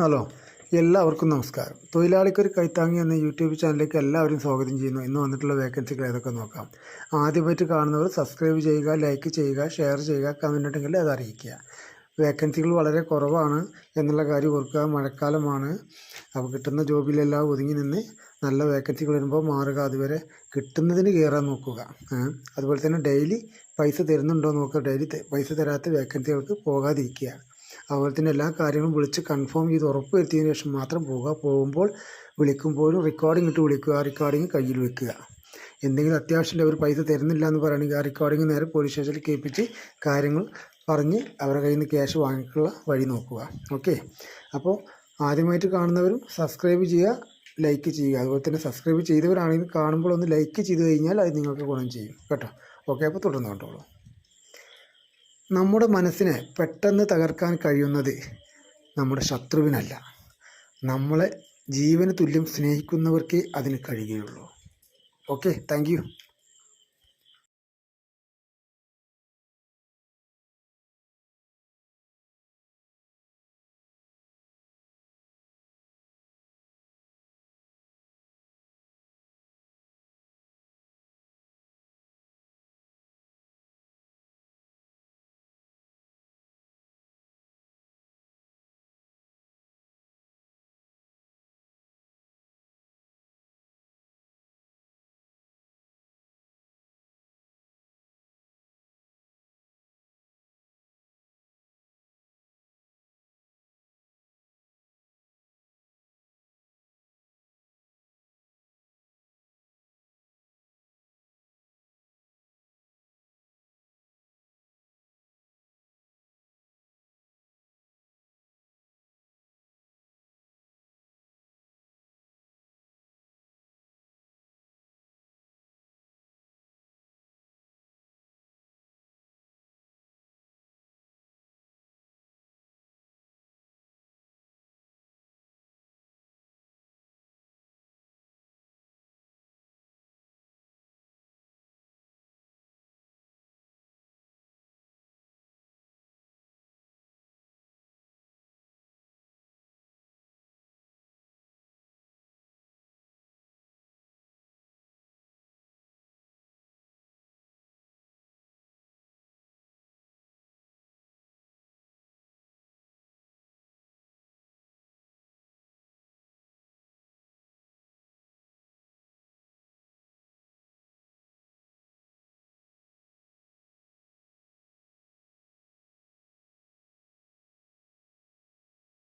Hello എല്ലാവർക്കും നമസ്കാരം. തൊഴിലാളിക്കൊരു കൈത്താങ്ങി എന്ന യൂട്യൂബ് ചാനലിലേക്ക് എല്ലാവരും സ്വാഗതം ചെയ്യുന്നു. ഇന്ന് വന്നിട്ടുള്ള വേക്കൻസികൾ ഏതൊക്കെ നോക്കാം? ആദ്യമായിട്ട് കാണുന്നവർ സബ്സ്ക്രൈബ് ചെയ്യുക ലൈക്ക് ചെയ്യുക ഷെയർ ചെയ്യുക കമന്റ് ഉണ്ടെങ്കിൽ അത് അറിയിക്കുക. വേക്കൻസികൾ വളരെ കുറവാണ് എന്നുള്ള കാര്യം ഓർക്കുക. മഴക്കാലമാണ്. അപ്പോൾ കിട്ടുന്ന ജോബിലെല്ലാം ഒതുങ്ങി നിന്ന് നല്ല വേക്കൻസികൾ വരുമ്പോൾ മാറുക അതുവരെ കിട്ടുന്നതിന് കയറാൻ നോക്കുക. അതുപോലെ തന്നെ ഡെയിലി പൈസ തരുന്നുണ്ടോ നോക്കുക. ഡെയിലി പൈസ തരാത്ത വേക്കൻസികൾക്ക് പോകാതിരിക്കുക. അതുപോലെ തന്നെ എല്ലാ കാര്യങ്ങളും വിളിച്ച് കൺഫേം ചെയ്ത് ഉറപ്പ് വരുത്തിയതിന് ശേഷം മാത്രം പോവുക പോകുമ്പോൾ വിളിക്കുമ്പോഴും റെക്കോർഡിംഗ് ഇട്ട് വിളിക്കുക ആ റെക്കോർഡിംഗ് കയ്യിൽ വെക്കുക. എന്തെങ്കിലും അത്യാവശ്യമില്ല അവർ പൈസ തരുന്നില്ല എന്ന് പറയുകയാണെങ്കിൽ ആ റെക്കോർഡിംഗ് നേരെ പോലീസ് സ്റ്റേഷനിൽ കേൾപ്പിച്ച് കാര്യങ്ങൾ പറഞ്ഞ് അവരുടെ കയ്യിൽ നിന്ന് ക്യാഷ് വാങ്ങിക്കുള്ള വഴി നോക്കുക. ഓക്കെ അപ്പോൾ ആദ്യമായിട്ട് കാണുന്നവരും സബ്സ്ക്രൈബ് ചെയ്യുക ലൈക്ക് ചെയ്യുക. അതുപോലെ തന്നെ സബ്സ്ക്രൈബ് ചെയ്തവരാണെങ്കിൽ കാണുമ്പോൾ ഒന്ന് ലൈക്ക് ചെയ്ത് കഴിഞ്ഞാൽ അത് നിങ്ങൾക്ക് ഗുണം ചെയ്യും. കേട്ടോ? ഓക്കെ അപ്പോൾ തുടർന്ന് കണ്ടോളൂ. നമ്മുടെ മനസ്സിനെ പെട്ടെന്ന് തകർക്കാൻ കഴിയുന്നത് നമ്മുടെ ശത്രുവിനല്ല. നമ്മളെ ജീവന് തുല്യം സ്നേഹിക്കുന്നവർക്കേ അതിന് കഴിയുകയുള്ളൂ. Okay thank